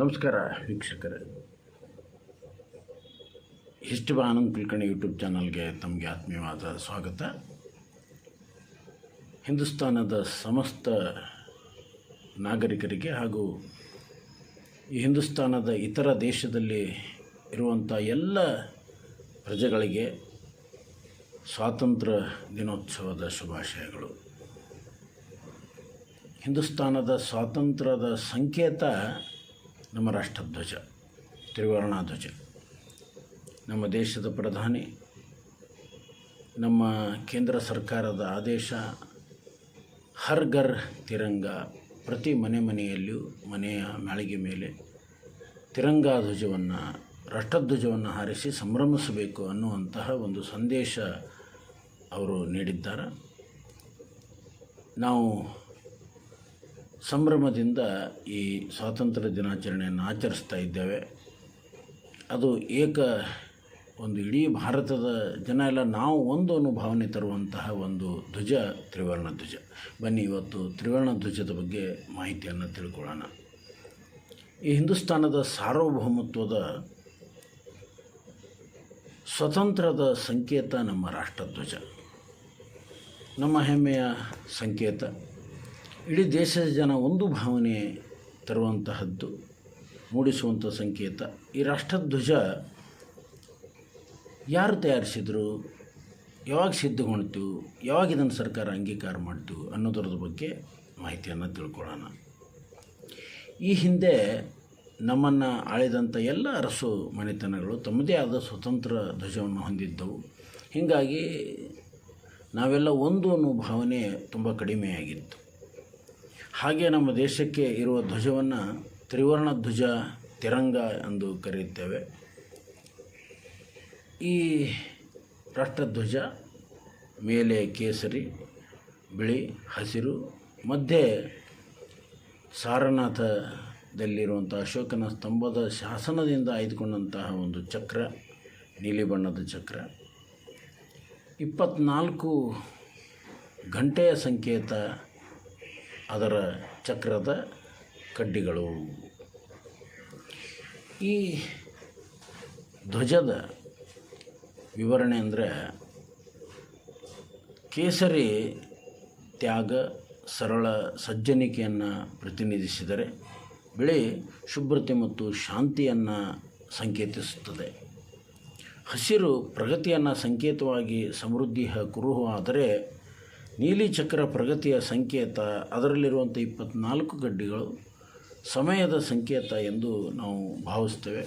ನಮಸ್ಕಾರ ವೀಕ್ಷಕರೇ. History Anand Kulkarni YouTube ಚಾನಲ್ಗೆ ತಮಗೆ ಆತ್ಮೀಯವಾದ ಸ್ವಾಗತ. ಹಿಂದೂಸ್ತಾನದ ಸಮಸ್ತ ನಾಗರಿಕರಿಗೆ ಹಾಗೂ ಈ ಹಿಂದೂಸ್ತಾನದ ಇತರ ದೇಶದಲ್ಲಿ ಇರುವಂಥ ಎಲ್ಲ ಪ್ರಜೆಗಳಿಗೆ ಸ್ವಾತಂತ್ರ್ಯ ದಿನೋತ್ಸವದ ಶುಭಾಶಯಗಳು. ಹಿಂದೂಸ್ತಾನದ ಸ್ವಾತಂತ್ರ್ಯದ ಸಂಕೇತ ನಮ್ಮ ರಾಷ್ಟ್ರಧ್ವಜ ತ್ರಿವರ್ಣ ಧ್ವಜ ನಮ್ಮ ದೇಶದ ಪ್ರಧಾನಿ, ನಮ್ಮ ಕೇಂದ್ರ ಸರ್ಕಾರದ ಆದೇಶ, ಹರ್ ಘರ್ ತಿರಂಗ ಪ್ರತಿ ಮನೆ ಮನೆಯಲ್ಲಿಯೂ ಮನೆಯ ಮಾಳಿಗೆ ಮೇಲೆ ತಿರಂಗಾ ಧ್ವಜವನ್ನು ರಾಷ್ಟ್ರಧ್ವಜವನ್ನು ಹಾರಿಸಿ ಸಂಭ್ರಮಿಸಬೇಕು ಅನ್ನುವಂತಹ ಒಂದು ಸಂದೇಶ ಅವರು ನೀಡಿದ್ದಾರೆ. ನಾವು ಸಂಭ್ರಮದಿಂದ ಈ ಸ್ವಾತಂತ್ರ್ಯ ದಿನಾಚರಣೆಯನ್ನು ಆಚರಿಸ್ತಾ ಇದ್ದೇವೆ. ಅದು ಏಕ ಒಂದು ಇಡೀ ಭಾರತದ ಜನ ಎಲ್ಲ ನಾವು ಒಂದು ಅನುಭಾವನೆ ತರುವಂತಹ ಒಂದು ಧ್ವಜ, ತ್ರಿವರ್ಣ ಧ್ವಜ. ಬನ್ನಿ ಇವತ್ತು ತ್ರಿವರ್ಣ ಧ್ವಜದ ಬಗ್ಗೆ ಮಾಹಿತಿಯನ್ನು ತಿಳ್ಕೊಳ್ಳೋಣ. ಈ ಹಿಂದೂಸ್ತಾನದ ಸಾರ್ವಭೌಮತ್ವದ ಸ್ವತಂತ್ರದ ಸಂಕೇತ ನಮ್ಮ ರಾಷ್ಟ್ರಧ್ವಜ. ನಮ್ಮ ಹೆಮ್ಮೆಯ ಸಂಕೇತ. ಇಡೀ ದೇಶದ ಜನ ಒಂದು ಭಾವನೆ ತರುವಂತಹದ್ದು ಮೂಡಿಸುವಂಥ ಸಂಕೇತ. ಈ ರಾಷ್ಟ್ರಧ್ವಜ ಯಾರು ತಯಾರಿಸಿದರು? ಯಾವಾಗ ಸಿದ್ಧಗೊಂಡ್ತು ಯಾವಾಗ ಇದನ್ನು ಸರ್ಕಾರ ಅಂಗೀಕಾರ ಮಾಡ್ತು ಅನ್ನೋದರದ ಬಗ್ಗೆ ಮಾಹಿತಿಯನ್ನು ತಿಳ್ಕೊಳ್ಳೋಣ. ಈ ಹಿಂದೆ ನಮ್ಮನ್ನು ಆಳಿದಂಥ ಎಲ್ಲ ಅರಸು ಮನೆತನಗಳು ತಮ್ಮದೇ ಆದ ಸ್ವತಂತ್ರ ಧ್ವಜವನ್ನು ಹೊಂದಿದ್ದವು. ಹೀಗಾಗಿ ನಾವೆಲ್ಲ ಒಂದು ಅನ್ನೋ ಭಾವನೆ ತುಂಬ ಕಡಿಮೆಯಾಗಿತ್ತು. ಹಾಗೆ ನಮ್ಮ ದೇಶಕ್ಕೆ ಇರುವ ಧ್ವಜವನ್ನು ತ್ರಿವರ್ಣ ಧ್ವಜ, ತಿರಂಗ ಎಂದು ಕರೆಯುತ್ತೇವೆ. ಈ ರಾಷ್ಟ್ರಧ್ವಜ, ಮೇಲೆ ಕೇಸರಿ, ಬಿಳಿ, ಹಸಿರು, ಮಧ್ಯೆ ಸಾರನಾಥದಲ್ಲಿರುವಂಥ ಅಶೋಕನ ಸ್ತಂಭದ ಶಾಸನದಿಂದ ಆಯ್ದುಕೊಂಡಂತಹ ಒಂದು ಚಕ್ರ, ನೀಲಿ ಬಣ್ಣದ ಚಕ್ರ. ಇಪ್ಪತ್ನಾಲ್ಕು ಗಂಟೆಯ ಸಂಕೇತ ಅದರ ಚಕ್ರದ ಕಡ್ಡಿಗಳು. ಈ ಧ್ವಜದ ವಿವರಣೆ ಅಂದರೆ ಕೇಸರಿ ತ್ಯಾಗ, ಸರಳ ಸಜ್ಜನಿಕೆಯನ್ನು ಪ್ರತಿನಿಧಿಸಿದರೆ ಬಿಳಿ ಶುಭ್ರತೆ ಮತ್ತು ಶಾಂತಿಯನ್ನು ಸಂಕೇತಿಸುತ್ತದೆ. ಹಸಿರು ಪ್ರಗತಿಯನ್ನು ಸಂಕೇತವಾಗಿ ಸಮೃದ್ಧಿಯ ಕುರುಹು ಆದರೆ ನೀಲಿ ಚಕ್ರ ಪ್ರಗತಿಯ ಸಂಕೇತ, ಅದರಲ್ಲಿರುವಂಥ ಇಪ್ಪತ್ನಾಲ್ಕು ಗಡ್ಡಿಗಳು ಸಮಯದ ಸಂಕೇತ ಎಂದು ನಾವು ಭಾವಿಸ್ತೇವೆ.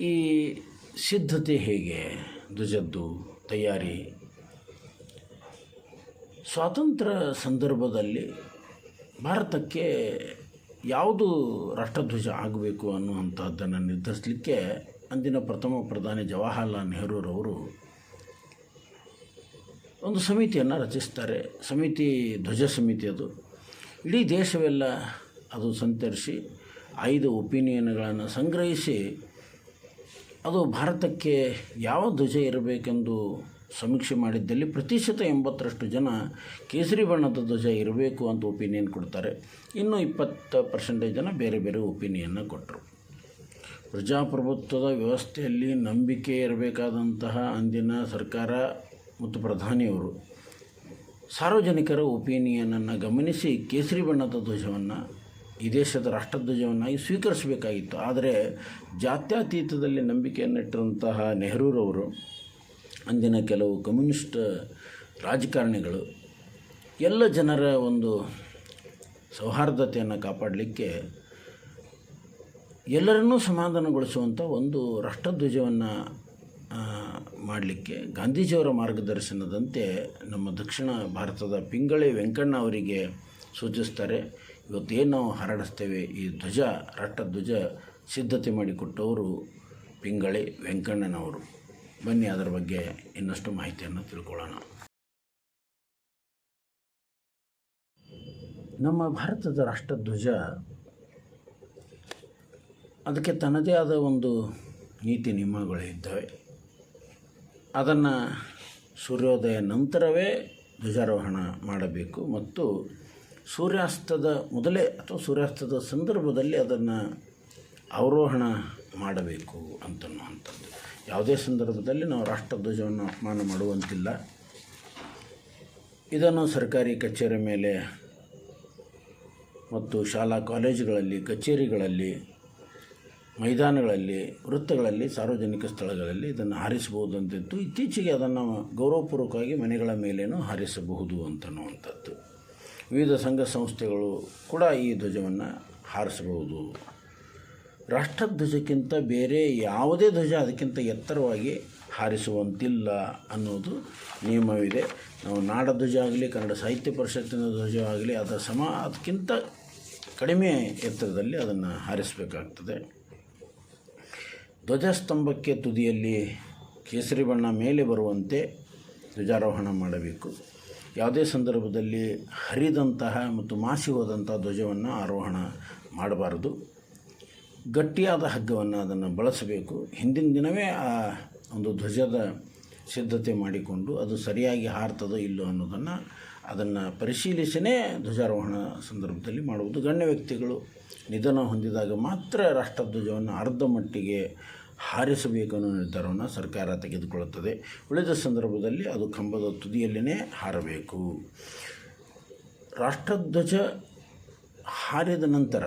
ಈ ಸಿದ್ಧತೆ ಹೇಗೆ? ಧ್ವಜದ್ದು ತಯಾರಿ. ಸ್ವಾತಂತ್ರ್ಯ ಸಂದರ್ಭದಲ್ಲಿ ಭಾರತಕ್ಕೆ ಯಾವುದು ರಾಷ್ಟ್ರಧ್ವಜ ಆಗಬೇಕು ಅನ್ನುವಂಥದ್ದನ್ನು ನಿರ್ಧರಿಸಲಿಕ್ಕೆ ಅಂದಿನ ಪ್ರಥಮ ಪ್ರಧಾನಿ ಜವಾಹರ್ಲಾಲ್ ನೆಹರೂರವರು ಒಂದು ಸಮಿತಿಯನ್ನು ರಚಿಸ್ತಾರೆ. ಸಮಿತಿ ಧ್ವಜ ಸಮಿತಿ ಅದು. ಇಡೀ ದೇಶವೆಲ್ಲ ಅದು ಸಂತರಿಸಿ ಐದು ಒಪಿನಿಯನ್ಗಳನ್ನು ಸಂಗ್ರಹಿಸಿ ಅದು ಭಾರತಕ್ಕೆ ಯಾವ ಧ್ವಜ ಇರಬೇಕೆಂದು ಸಮೀಕ್ಷೆ ಮಾಡಿದ್ದಲ್ಲಿ ಪ್ರತಿಶತ ಎಂಬತ್ತರಷ್ಟು ಜನ ಕೇಸರಿ ಬಣ್ಣದ ಧ್ವಜ ಇರಬೇಕು ಅಂತ ಒಪಿನಿಯನ್ ಕೊಡ್ತಾರೆ. ಇನ್ನು ಇಪ್ಪತ್ತು ಪರ್ಸೆಂಟೇಜ್ ಜನ ಬೇರೆ ಬೇರೆ ಒಪಿನಿಯನ್ನ ಕೊಟ್ಟರು ಪ್ರಜಾಪ್ರಭುತ್ವದ ವ್ಯವಸ್ಥೆಯಲ್ಲಿ ನಂಬಿಕೆ ಇರಬೇಕಾದಂತಹ ಅಂದಿನ ಸರ್ಕಾರ ಮತ್ತು ಪ್ರಧಾನಿಯವರು ಸಾರ್ವಜನಿಕರ ಒಪಿನಿಯನನ್ನು ಗಮನಿಸಿ ಕೇಸರಿ ಬಣ್ಣದ ಧ್ವಜವನ್ನು ಈ ದೇಶದ ರಾಷ್ಟ್ರಧ್ವಜವನ್ನಾಗಿ ಸ್ವೀಕರಿಸಬೇಕಾಗಿತ್ತು. ಆದರೆ ಜಾತ್ಯತೀತದಲ್ಲಿ ನಂಬಿಕೆಯನ್ನಿಟ್ಟಂತಹ ನೆಹರೂರವರು ಅಂದಿನ ಕೆಲವು ಕಮ್ಯುನಿಸ್ಟ್ ರಾಜಕಾರಣಿಗಳು ಎಲ್ಲ ಜನರ ಒಂದು ಸೌಹಾರ್ದತೆಯನ್ನು ಕಾಪಾಡಲಿಕ್ಕೆ ಎಲ್ಲರನ್ನೂ ಸಮಾಧಾನಗೊಳಿಸುವಂಥ ಒಂದು ರಾಷ್ಟ್ರಧ್ವಜವನ್ನು ಮಾಡಲಿಕ್ಕೆ ಗಾಂಧೀಜಿಯವರ ಮಾರ್ಗದರ್ಶನದಂತೆ ನಮ್ಮ ದಕ್ಷಿಣ ಭಾರತದ ಪಿಂಗಳಿ ವೆಂಕಣ್ಣ ಅವರಿಗೆ ಸೂಚಿಸ್ತಾರೆ, ಇವತ್ತೇನು ನಾವು ಹರಡಿಸ್ತೇವೆ ಈ ಧ್ವಜ ರಾಷ್ಟ್ರಧ್ವಜ ಸಿದ್ಧತೆ ಮಾಡಿಕೊಟ್ಟವರು ಪಿಂಗಳಿ ವೆಂಕಣ್ಣನವರು. ಬನ್ನಿ ಅದರ ಬಗ್ಗೆ ಇನ್ನಷ್ಟು ಮಾಹಿತಿಯನ್ನು ತಿಳ್ಕೊಳ್ಳೋಣ. ನಮ್ಮ ಭಾರತದ ರಾಷ್ಟ್ರಧ್ವಜ ಅದಕ್ಕೆ ತನ್ನದೇ ಆದ ಒಂದು ನೀತಿ ನಿಯಮಗಳು ಇದ್ದಾವೆ. ಅದನ್ನು ಸೂರ್ಯೋದಯ ನಂತರವೇ ಧ್ವಜಾರೋಹಣ ಮಾಡಬೇಕು ಮತ್ತು ಸೂರ್ಯಾಸ್ತದ ಮೊದಲೇ ಅಥವಾ ಸೂರ್ಯಾಸ್ತದ ಸಂದರ್ಭದಲ್ಲಿ ಅದನ್ನು ಅವರೋಹಣ ಮಾಡಬೇಕು ಅಂತನ್ನುವಂಥದ್ದು. ಯಾವುದೇ ಸಂದರ್ಭದಲ್ಲಿ ನಾವು ರಾಷ್ಟ್ರಧ್ವಜವನ್ನು ಅಪಮಾನ ಮಾಡುವಂತಿಲ್ಲ. ಇದನ್ನು ಸರ್ಕಾರಿ ಕಚೇರಿ ಮೇಲೆ ಮತ್ತು ಶಾಲಾ ಕಾಲೇಜುಗಳಲ್ಲಿ, ಕಚೇರಿಗಳಲ್ಲಿ ಮೈದಾನಗಳಲ್ಲಿ, ವೃತ್ತಗಳಲ್ಲಿ, ಸಾರ್ವಜನಿಕ ಸ್ಥಳಗಳಲ್ಲಿ ಇದನ್ನು ಹಾರಿಸಬಹುದು ಅಂತಿತ್ತು ಇತ್ತೀಚೆಗೆ ಅದನ್ನು ಗೌರವಪೂರ್ವಕವಾಗಿ ಮನೆಗಳ ಮೇಲೇನೂ ಹಾರಿಸಬಹುದು ಅಂತನ್ನುವಂಥದ್ದು ವಿವಿಧ ಸಂಘ ಸಂಸ್ಥೆಗಳು ಕೂಡ ಈ ಧ್ವಜವನ್ನು ಹಾರಿಸಬಹುದು. ರಾಷ್ಟ್ರಧ್ವಜಕ್ಕಿಂತ ಬೇರೆ ಯಾವುದೇ ಧ್ವಜ ಅದಕ್ಕಿಂತ ಎತ್ತರವಾಗಿ ಹಾರಿಸುವಂತಿಲ್ಲ ಅನ್ನೋದು ನಿಯಮವಿದೆ. ನಾವು ನಾಡಧ್ವಜ ಆಗಲಿ, ಕನ್ನಡ ಸಾಹಿತ್ಯ ಪರಿಷತ್ತಿನ ಧ್ವಜ ಆಗಲಿ, ಅದರ ಸಮ ಅದಕ್ಕಿಂತ ಕಡಿಮೆ ಎತ್ತರದಲ್ಲಿ ಅದನ್ನು ಹಾರಿಸಬೇಕಾಗ್ತದೆ. ಧ್ವಜಸ್ತಂಭಕ್ಕೆ ತುದಿಯಲ್ಲಿ ಕೇಸರಿ ಬಣ್ಣ ಮೇಲೆ ಬರುವಂತೆ ಧ್ವಜಾರೋಹಣ ಮಾಡಬೇಕು. ಯಾವುದೇ ಸಂದರ್ಭದಲ್ಲಿ ಹರಿದಂತಹ ಮತ್ತು ಮಾಸಿ ಹೋದಂಥ ಧ್ವಜವನ್ನು ಆರೋಹಣ ಮಾಡಬಾರದು. ಗಟ್ಟಿಯಾದ ಹಗ್ಗವನ್ನು ಅದನ್ನು ಬಳಸಬೇಕು. ಹಿಂದಿನ ದಿನವೇ ಆ ಒಂದು ಧ್ವಜದ ಸಿದ್ಧತೆ ಮಾಡಿಕೊಂಡು ಅದು ಸರಿಯಾಗಿ ಹಾರ್ತದೋ ಇಲ್ಲೋ ಅನ್ನೋದನ್ನು ಅದನ್ನು ಪರಿಶೀಲಿಸಿನೇ ಧ್ವಜಾರೋಹಣ ಸಂದರ್ಭದಲ್ಲಿ ಮಾಡುವುದು. ಗಣ್ಯ ವ್ಯಕ್ತಿಗಳು ನಿಧನ ಹೊಂದಿದಾಗ ಮಾತ್ರ ರಾಷ್ಟ್ರಧ್ವಜವನ್ನು ಅರ್ಧ ಮಟ್ಟಿಗೆ ಹಾರಿಸಬೇಕು ಅನ್ನೋ ನಿರ್ಧಾರವನ್ನು ಸರ್ಕಾರ ತೆಗೆದುಕೊಳ್ಳುತ್ತದೆ. ಉಳಿದ ಸಂದರ್ಭದಲ್ಲಿ ಅದು ಕಂಬದ ತುದಿಯಲ್ಲಿಯೇ ಹಾರಬೇಕು. ರಾಷ್ಟ್ರಧ್ವಜ ಹಾರಿದ ನಂತರ,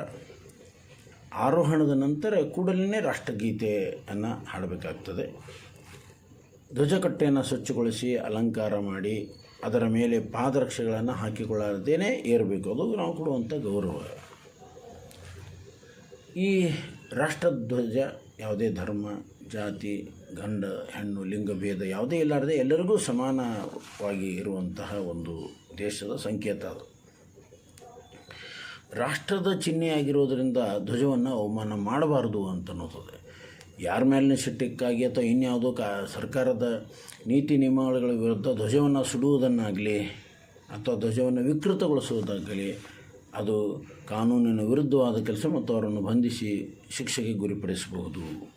ಆರೋಹಣದ ನಂತರ ಕೂಡಲೇ ರಾಷ್ಟ್ರಗೀತೆಯನ್ನು ಹಾಡಬೇಕಾಗ್ತದೆ. ಧ್ವಜಕಟ್ಟೆಯನ್ನು ಸ್ವಚ್ಛಗೊಳಿಸಿ, ಅಲಂಕಾರ ಮಾಡಿ, ಅದರ ಮೇಲೆ ಪಾದರಕ್ಷೆಗಳನ್ನು ಹಾಕಿಕೊಳ್ಳದೇನೆ ಏರಬೇಕು. ಅದು ನಾವು ಕೊಡುವಂಥ ಗೌರವ. ಈ ರಾಷ್ಟ್ರಧ್ವಜ ಯಾವುದೇ ಧರ್ಮ, ಜಾತಿ, ಗಂಡ, ಹೆಣ್ಣು ಲಿಂಗಭೇದ ಯಾವುದೇ ಇಲ್ಲಾರದೆ ಎಲ್ಲರಿಗೂ ಸಮಾನವಾಗಿ ಇರುವಂತಹ ಒಂದು ದೇಶದ ಸಂಕೇತ ಅದು. ರಾಷ್ಟ್ರದ ಚಿಹ್ನೆಯಾಗಿರೋದರಿಂದ ಧ್ವಜವನ್ನು ಅವಮಾನ ಮಾಡಬಾರ್ದು ಅಂತ ಅನ್ನೋದು ಯಾರ ಮೇಲಿನ ಸಿಟ್ಟಿಕ್ಕಾಗಿ ಅಥವಾ ಇನ್ಯಾವುದೋ ಕಾ, ಸರ್ಕಾರದ ನೀತಿ ನಿಯಮಗಳ ವಿರುದ್ಧ ಧ್ವಜವನ್ನು ಸುಡುವುದನ್ನಾಗಲಿ ಅಥವಾ ಧ್ವಜವನ್ನು ವಿಕೃತಗೊಳಿಸುವುದಾಗಲಿ ಅದು ಕಾನೂನಿನ ವಿರುದ್ಧವಾದ ಕೆಲಸ ಮತ್ತು ಅವರನ್ನು ಬಂಧಿಸಿ ಶಿಕ್ಷೆಗೆ ಗುರಿಪಡಿಸಬಹುದು.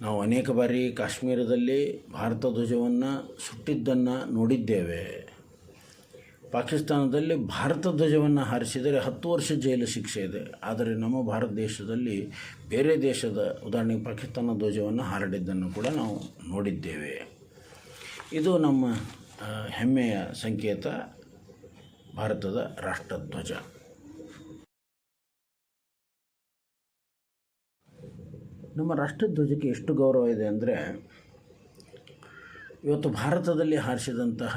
ನಾವು ಅನೇಕ ಬಾರಿ ಕಾಶ್ಮೀರದಲ್ಲಿ ಭಾರತ ಧ್ವಜವನ್ನು ಸುಟ್ಟಿದ್ದನ್ನು ನೋಡಿದ್ದೇವೆ. ಪಾಕಿಸ್ತಾನದಲ್ಲಿ ಭಾರತ ಧ್ವಜವನ್ನು ಹಾರಿಸಿದರೆ ಹತ್ತು ವರ್ಷ ಜೈಲು ಶಿಕ್ಷೆ ಇದೆ. ಆದರೆ ನಮ್ಮ ಭಾರತ ದೇಶದಲ್ಲಿ ಬೇರೆ ದೇಶದ ಉದಾಹರಣೆಗೆ ಪಾಕಿಸ್ತಾನ ಧ್ವಜವನ್ನು ಹಾರಡಿದ್ದನ್ನು ಕೂಡ ನಾವು ನೋಡಿದ್ದೇವೆ. ಇದು ನಮ್ಮ ಹೆಮ್ಮೆಯ ಸಂಕೇತ. ಭಾರತದ ರಾಷ್ಟ್ರಧ್ವಜ. ನಮ್ಮ ರಾಷ್ಟ್ರಧ್ವಜಕ್ಕೆ ಎಷ್ಟು ಗೌರವ ಇದೆ ಅಂದರೆ, ಇವತ್ತು ಭಾರತದಲ್ಲಿ ಹಾರಿಸಿದಂತಹ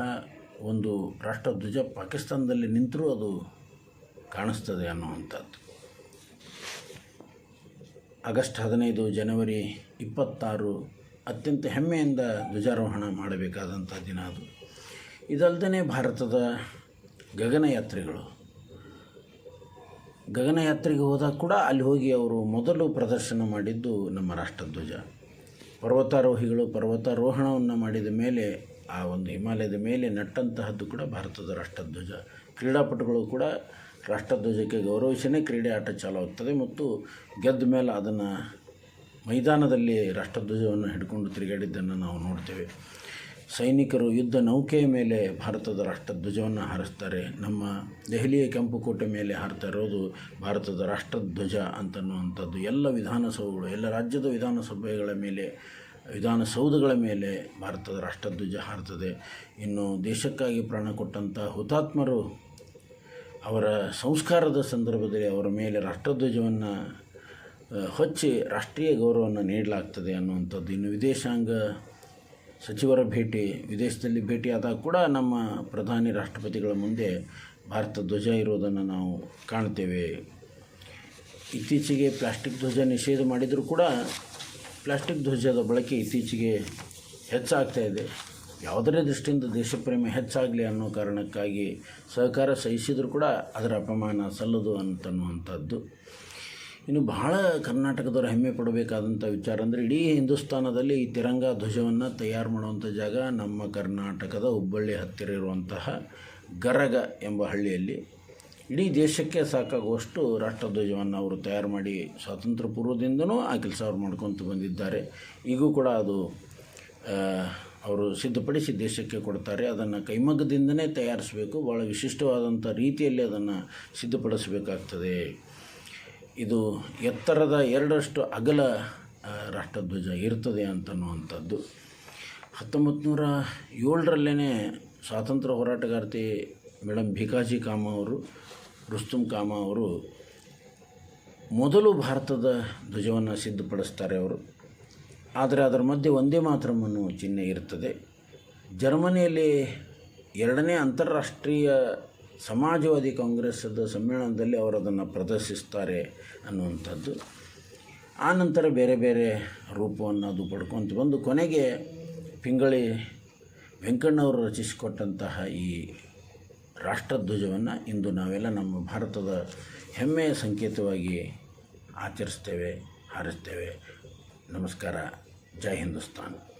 ಒಂದು ರಾಷ್ಟ್ರಧ್ವಜ ಪಾಕಿಸ್ತಾನದಲ್ಲಿ ನಿಂತರೂ ಅದು ಕಾಣಿಸ್ತದೆ ಅನ್ನುವಂಥದ್ದು. ಆಗಸ್ಟ್ ಹದಿನೈದು ಜನವರಿ ಇಪ್ಪತ್ತಾರು ಅತ್ಯಂತ ಹೆಮ್ಮೆಯಿಂದ ಧ್ವಜಾರೋಹಣ ಮಾಡಬೇಕಾದಂಥ ದಿನ ಅದು. ಇದಲ್ಲದೆ ಭಾರತದ ಗಗನಯಾತ್ರಿಗಳು. ಗಗನಯಾತ್ರೆಗೆ ಹೋದಾಗ ಕೂಡ ಅಲ್ಲಿ ಹೋಗಿ ಅವರು ಮೊದಲು ಪ್ರದರ್ಶನ ಮಾಡಿದ್ದು ನಮ್ಮ ರಾಷ್ಟ್ರಧ್ವಜ. ಪರ್ವತಾರೋಹಿಗಳು ಪರ್ವತಾರೋಹಣವನ್ನು ಮಾಡಿದ ಮೇಲೆ, ಆ ಒಂದು ಹಿಮಾಲಯದ ಮೇಲೆ ನಟ್ಟಂತಹದ್ದು ಕೂಡ ಭಾರತದ ರಾಷ್ಟ್ರಧ್ವಜ. ಕ್ರೀಡಾಪಟುಗಳು ಕೂಡ ರಾಷ್ಟ್ರಧ್ವಜಕ್ಕೆ ಗೌರವಿಸಿನೇ ಕ್ರೀಡೆ ಆಟ ಚಾಲಾಗುತ್ತದೆ ಮತ್ತು ಗೆದ್ದ ಮೇಲೆ ಅದನ್ನು ಮೈದಾನದಲ್ಲಿ ರಾಷ್ಟ್ರಧ್ವಜವನ್ನು ಹಿಡ್ಕೊಂಡು ತಿರುಗಾಡಿದ್ದನ್ನು ನಾವು ನೋಡ್ತೇವೆ. ಸೈನಿಕರು ಯುದ್ಧ ನೌಕೆಯ ಮೇಲೆ ಭಾರತದ ರಾಷ್ಟ್ರಧ್ವಜವನ್ನು ಹಾರಿಸ್ತಾರೆ. ನಮ್ಮ ದೆಹಲಿಯ ಕೆಂಪುಕೋಟೆ ಮೇಲೆ ಹಾರ್ತಾ ಇರೋದು ಭಾರತದ ರಾಷ್ಟ್ರಧ್ವಜ ಅಂತನ್ನುವಂಥದ್ದು. ಎಲ್ಲ ವಿಧಾನಸೌಧಗಳು, ಎಲ್ಲ ರಾಜ್ಯದ ವಿಧಾನಸಭೆಗಳ ಮೇಲೆ, ವಿಧಾನಸೌಧಗಳ ಮೇಲೆ ಭಾರತದ ರಾಷ್ಟ್ರಧ್ವಜ ಹಾರ್ತದೆ. ಇನ್ನು ದೇಶಕ್ಕಾಗಿ ಪ್ರಾಣ ಕೊಟ್ಟಂಥ ಹುತಾತ್ಮರು ಅವರ ಸಂಸ್ಕಾರದ ಸಂದರ್ಭದಲ್ಲಿ ಅವರ ಮೇಲೆ ರಾಷ್ಟ್ರಧ್ವಜವನ್ನು ಹೊಚ್ಚಿ ರಾಷ್ಟ್ರೀಯ ಗೌರವವನ್ನು ನೀಡಲಾಗ್ತದೆ ಅನ್ನುವಂಥದ್ದು. ಇನ್ನು ವಿದೇಶಾಂಗ ಸಚಿವರ ಭೇಟಿ, ವಿದೇಶದಲ್ಲಿ ಭೇಟಿಯಾದಾಗ ಕೂಡ ನಮ್ಮ ಪ್ರಧಾನಿ ರಾಷ್ಟ್ರಪತಿಗಳ ಮುಂದೆ ಭಾರತ ಧ್ವಜ ಇರೋದನ್ನು ನಾವು ಕಾಣ್ತೇವೆ. ಇತ್ತೀಚೆಗೆ ಪ್ಲಾಸ್ಟಿಕ್ ಧ್ವಜ ನಿಷೇಧ ಮಾಡಿದರೂ ಕೂಡ ಪ್ಲಾಸ್ಟಿಕ್ ಧ್ವಜದ ಬಳಕೆ ಇತ್ತೀಚೆಗೆ ಹೆಚ್ಚಾಗ್ತಾ ಇದೆ. ಯಾವುದರ ದೃಷ್ಟಿಯಿಂದ ದೇಶಪ್ರೇಮ ಹೆಚ್ಚಾಗಲಿ ಅನ್ನೋ ಕಾರಣಕ್ಕಾಗಿ ಸಹಕಾರ ಸಹಿಸಿದರೂ ಕೂಡ ಅದರ ಅಪಮಾನ ಸಲ್ಲದು ಅಂತನ್ನುವಂಥದ್ದು ಇನ್ನು ಬಹಳ ಕರ್ನಾಟಕದವರು ಹೆಮ್ಮೆ ಪಡಬೇಕಾದಂಥ ವಿಚಾರ ಅಂದರೆ ಇಡೀ ಹಿಂದೂಸ್ತಾನದಲ್ಲಿ ಈ ತಿರಂಗ ಧ್ವಜವನ್ನು ತಯಾರು ಮಾಡುವಂಥ ಜಾಗ ನಮ್ಮ ಕರ್ನಾಟಕದ ಹುಬ್ಬಳ್ಳಿ ಹತ್ತಿರ ಇರುವಂತಹ ಗರಗ ಎಂಬ ಹಳ್ಳಿಯಲ್ಲಿ. ಇಡೀ ದೇಶಕ್ಕೆ ಸಾಕಾಗುವಷ್ಟು ರಾಷ್ಟ್ರಧ್ವಜವನ್ನು ಅವರು ತಯಾರು ಮಾಡಿ ಸ್ವಾತಂತ್ರ್ಯ ಪೂರ್ವದಿಂದನೂ ಆ ಕೆಲಸ ಅವ್ರು ಮಾಡ್ಕೊತ ಬಂದಿದ್ದಾರೆ. ಈಗೂ ಕೂಡ ಅದು ಅವರು ಸಿದ್ಧಪಡಿಸಿ ದೇಶಕ್ಕೆ ಕೊಡ್ತಾರೆ. ಅದನ್ನು ಕೈಮಗ್ಗದಿಂದನೇ ತಯಾರಿಸಬೇಕು. ಭಾಳ ವಿಶಿಷ್ಟವಾದಂಥ ರೀತಿಯಲ್ಲಿ ಅದನ್ನು ಸಿದ್ಧಪಡಿಸಬೇಕಾಗ್ತದೆ. ಇದು ಎತ್ತರದ ಎರಡರಷ್ಟು ಅಗಲ ರಾಷ್ಟ್ರಧ್ವಜ ಇರ್ತದೆ ಅಂತನ್ನುವಂಥದ್ದು. ಹತ್ತೊಂಬತ್ತು ನೂರ ಏಳರಲ್ಲೇ ಸ್ವಾತಂತ್ರ್ಯ ಹೋರಾಟಗಾರ್ತಿ ಮೇಡಮ್ ಭಿಕಾಜಿ ಕಾಮ ಅವರು, ರುಸ್ತುಂ ಕಾಮ ಅವರು ಮೊದಲು ಭಾರತದ ಧ್ವಜವನ್ನು ಸಿದ್ಧಪಡಿಸ್ತಾರೆ ಅವರು. ಆದರೆ ಅದರ ಮಧ್ಯೆ ಒಂದೇ ಮಾತ್ರಮನ್ನು ಚಿಹ್ನೆ ಇರ್ತದೆ. ಜರ್ಮನಿಯಲ್ಲಿ ಎರಡನೇ ಅಂತಾರಾಷ್ಟ್ರೀಯ ಸಮಾಜವಾದಿ ಕಾಂಗ್ರೆಸ್ಸದ ಸಮ್ಮೇಳನದಲ್ಲಿ ಅವರು ಅದನ್ನು ಪ್ರದರ್ಶಿಸ್ತಾರೆ ಅನ್ನುವಂಥದ್ದು. ಆ ನಂತರ ಬೇರೆ ಬೇರೆ ರೂಪವನ್ನು ಅದು ಪಡ್ಕೊತ ಬಂದು ಕೊನೆಗೆ ಪಿಂಗಳಿ ವೆಂಕಣ್ಣವರು ರಚಿಸಿಕೊಟ್ಟಂತಹ ಈ ರಾಷ್ಟ್ರಧ್ವಜವನ್ನು ಇಂದು ನಾವೆಲ್ಲ ನಮ್ಮ ಭಾರತದ ಹೆಮ್ಮೆಯ ಸಂಕೇತವಾಗಿ ಆಚರಿಸ್ತೇವೆ, ಹಾರಿಸ್ತೇವೆ. ನಮಸ್ಕಾರ. ಜೈ ಹಿಂದೂಸ್ತಾನ್.